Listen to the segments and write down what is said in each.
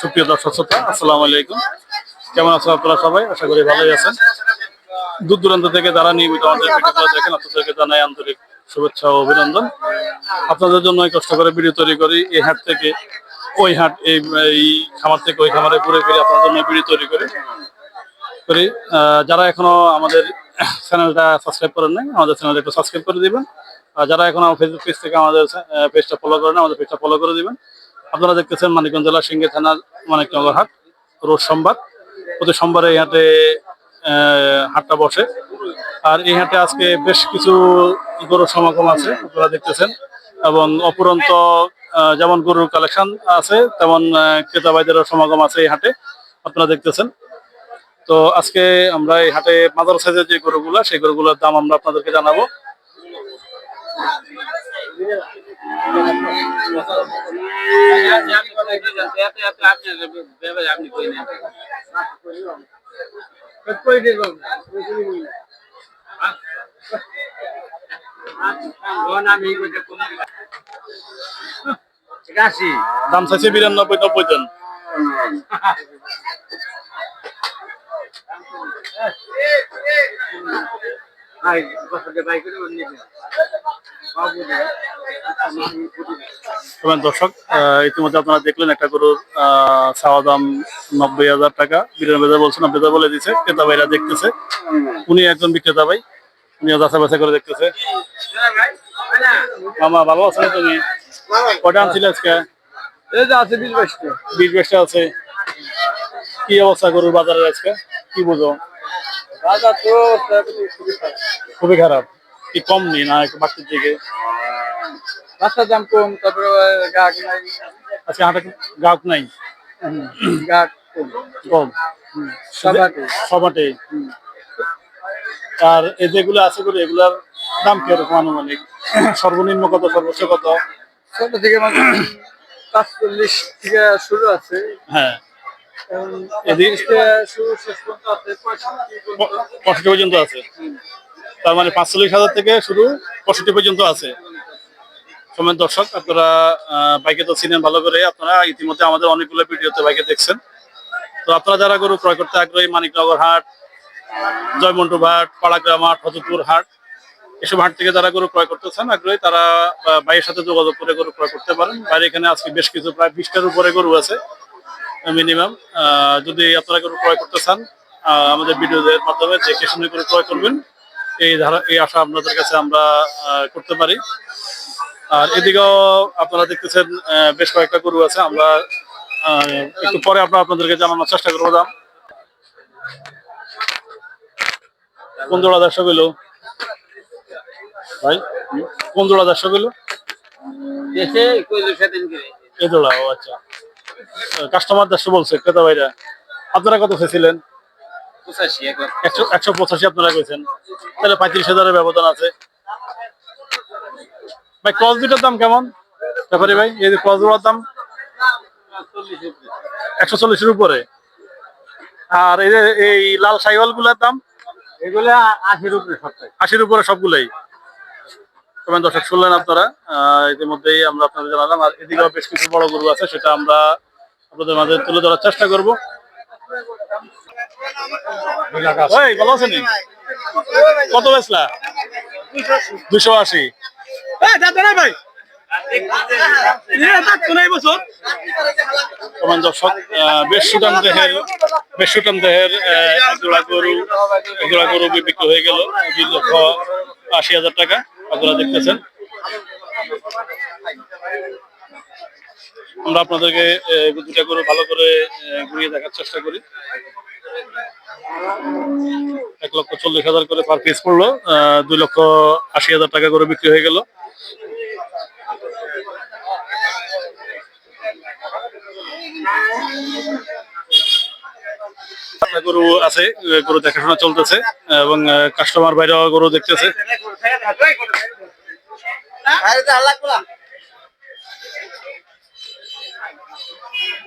সুপ্রিয় দর্শক শ্রোতা, আসসালামু আলাইকুম। কেমন আছেন আপনারা সবাই? আশা করি ভালোই আছেন। দূর দূরান্ত থেকে যারা নিয়মিত আমাদের ভিডিওগুলো দেখেন, আপনাদেরকে জানাই আন্তরিক শুভেচ্ছা ও অভিনন্দন। আপনাদের জন্য কষ্ট করে ভিডিও তৈরি করি। এই হাট থেকে, ওই হাট, এই এই খামার থেকে ওই খামারে ঘুরে ফিরে আপনাদের জন্য ভিডিও তৈরি করি। করি। যারা এখনও আমাদের চ্যানেলটা সাবস্ক্রাইব করেন নাই, আমাদের চ্যানেলটা একটু সাবস্ক্রাইব করে দিবেন। যারা এখনও ফেসবুক পেজ থেকে আমাদের পেজটা ফলো করেন আমাদের পেজটা ফলো করে দিবেন। আপনারা দেখতেছেন মানিকগঞ্জ জেলা সিঙ্গে থানার মানিকনগর হাট রোজ সোমবার প্রতি সোমবারে এই হাটে হাটটা বসে। আর এই হাটে আজকে বেশ কিছু গরুর সমাগম আছে আপনারা দেখতেছেন। এবং অপুরন্ত যেমন গরুর কালেকশন আছে তেমন আহ, ক্রেতা ভাইদেরও সমাগম আছে এই হাটে আপনারা দেখতেছেন। তো আজকে আমরা এই হাটে মাদার সাইজের যে গরুগুলো সেই গরুগুলোর দাম আমরা আপনাদেরকে জানাব। দাম চাইছে বিরানব্বই নব্বই জন। এবং দর্শক ইতিমধ্যে আপনারা দেখলেন একটা গরুর চাওয়া দাম নব্বই হাজার টাকা। বিরানব্বই হাজার বলছেন নব্বই হাজার বলে দিচ্ছে ক্রেতা ভাইরা দেখতেছে। উনি একজন বিক্রেতা ভাই উনি যাচাই বাছাই করে দেখতেছে। মামা ভালো আছেন তুমি? কটা আনছিলে আজকে? এই যে আছে বিশ বাইশটা। বিশ বেশটা আছে। কি অবস্থা গরুর বাজারের আজকে? কি বুঝো? বাজার তো খুবই খারাপ। কি কম নেই না বাড়তির দিকে। রাস্তার দাম কম তারপরে গাছ নাই। আজকে হাটে গ্রাহক নাই? গাছ কম। সবাটে আর এই যেগুলো আছে করে এগুলার দাম কীরকম আনুমানিক? সর্বনিম্ন কত সর্বোচ্চ কত? ছোট থেকে মানে পাঁচচল্লিশ থেকে শুরু আছে। হ্যাঁ। পঁয়ষট্টি পর্যন্ত আছে তার মানে পাঁচচল্লিশ হাজার থেকে শুরু পঁয়ষট্টি পর্যন্ত আছে। সময় দর্শক আপনারা বাইকে তো চিনেন ভালো করে। আপনারা ইতিমধ্যে আমাদের অনেকগুলো ভিডিওতে বাইকে দেখছেন। তো আপনারা যারা গরু ক্রয় করতে আগ্রহী মানিকনগর হাট জয়মন্টু হাট পাড়াগ্রাম হাট হজরপুর হাট এসব হাট থেকে যারা গরু ক্রয় করতেছেন আগ্রহী তারা আহ, ভাইয়ের সাথে যোগাযোগ করে গরু ক্রয় করতে পারেন। বাইরে এখানে আজকে বেশ কিছু প্রায় বিশটার উপরে গরু আছে মিনিমাম। যদি আপনারা গরু ক্রয় করতে চান আমাদের ভিডিওদের মাধ্যমে দেখে শুনে করে ক্রয় করবেন এই ধারা এই আশা আপনাদের কাছে আমরা করতে পারি। আর এদিকেও আপনারা দেখতেছেন বেশ কয়েকটা গরু আছে। আমরা একটু পরে আমরা আপনাদেরকে জানানোর চেষ্টা করব দাম। কোন জোড়া ভাই কোন জোড়া এই জোড়া ও আচ্ছা। কাস্টমার দেড়শো বলছে ক্রেতা ভাইরা। আপনারা কত চেয়েছিলেন একবার একশো পঁচাশি আপনারা কইছেন। তাহলে পঁয়ত্রিশ হাজারের ব্যবধান আছে। ভাই ক্রস দুটার দাম কেমন? ব্যাপারে ভাই এই যে ক্রস দুটার দাম? একশো চল্লিশের উপরে। আর এই যে এই লাল সাইওয়ালগুলার দাম? এগুলা আশির উপরে আশির উপরে সবগুলাই। তবে দর্শক শুনলেন আপনারা? আহ, ইতিমধ্যেই আমরা আপনাদের জানালাম। আর এদিকেও বেশ কিছু বড় গরু আছে সেটা আমরা আপনাদের মাঝে তুলে ধরার চেষ্টা করব। কত বেচলা? দুশো আশি। আহ, বেশ দেহের জোড়া গরু গরু হয়ে গেল। দুই লক্ষ আশি হাজার টাকা আপনারা দেখতেছেন। আমরা আপনাদেরকে দুটা গরু ভালো করে ঘুরিয়ে দেখার চেষ্টা করি। এক লক্ষ চল্লিশ হাজার করে পার পিস পড়ল দুই লক্ষ আশি হাজার টাকা করে বিক্রি হয়ে গেল। গরু আছে গরু দেখাশোনা চলতেছে, এবং কাস্টমার বাইরেও গরু দেখতেছে।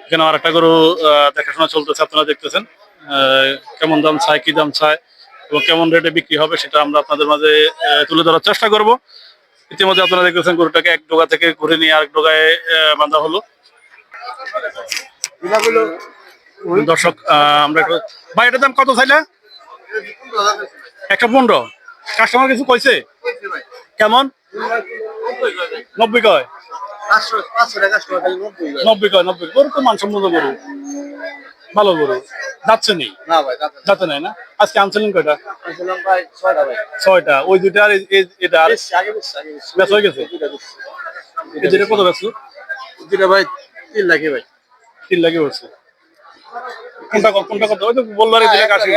এখানে আর একটা গরু দেখাশোনা চলতেছে, আপনারা দেখতেছেন। কেমন দাম চায়, কি দাম চায় এবং কেমন রেটে বিক্রি হবে সেটা আমরা আপনাদের মাঝে তুলে ধরার চেষ্টা করব। ইতিমধ্যে আপনারা দেখতেছেন গরুটাকে এক ডোগা থেকে ঘুরে নিয়ে আরেক ডোগায় বাঁধা হলো। দর্শক আমরা ভাই, এটার দাম কত চাইলে? একটা পনেরো। কাস্টমার কিছু কইছে? কেমন? নব্বই কয়। নব্বই কয় নব্বই গরু তো মানসম্মত গরু। ভালো গরু। যাচ্ছে নেই। না ভাই যাচ্ছে নাই না? আজকে আনছিলেন কয়টা? ছয়টা ওই দুইটা আর এটা বেশি, হয়ে গেছে? দুইটা এই দুইটা কত বেচলো? দুইটা ভাই তিন লাখে ভাই। তিন লাগে হচ্ছে কোনটা কোনটা কত? ওই তো বলল আর দিলে কাশি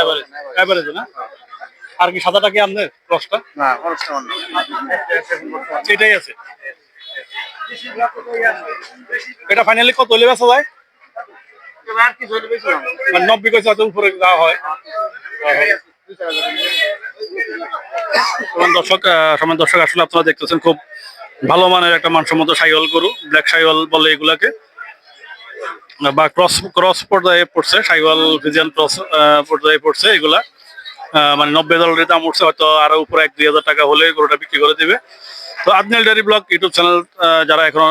এভারেজ এভারেজ না? আর কি সাদাটা কি আপনার ক্রসটা না না এটাই আছে। এটা ফাইনালি কত হলে বেচা। মানে নব্বই হয়তো উপরে দেওয়া হয়। দর্শক সমান দর্শক, আসলে আপনারা দেখতেছেন খুব ভালো মানের একটা মানসম্মত সাইওয়াল গরু ব্ল্যাক সাইওয়াল বলে এগুলাকে। বা ক্রস ক্রস পর্যায়ে পড়ছে সাইওয়াল ফিজিয়ান ক্রস পর্যায়ে পড়ছে এগুলা। মানে নব্বই ডলারের দাম উঠছে, হয়তো আরও উপরে এক দুই হাজার টাকা হলে গরুটা বিক্রি করে দিবে। তো Adnel dairy blog YouTube channel যারা এখনও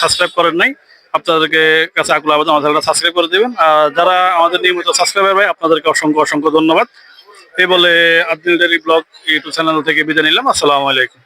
সাবস্ক্রাইব করেন নাই, আপনাদেরকে কাছে আকুল আবেদন আমাদের সাবস্ক্রাইব করে দেবেন। আর যারা আমাদের নিয়মিত সাবস্ক্রাইবার ভাই, আপনাদেরকে অসংখ্য অসংখ্য ধন্যবাদ। এই বলে Adnel dairy blog YouTube channel থেকে বিদায় নিলাম। আসসালামু আলাইকুম।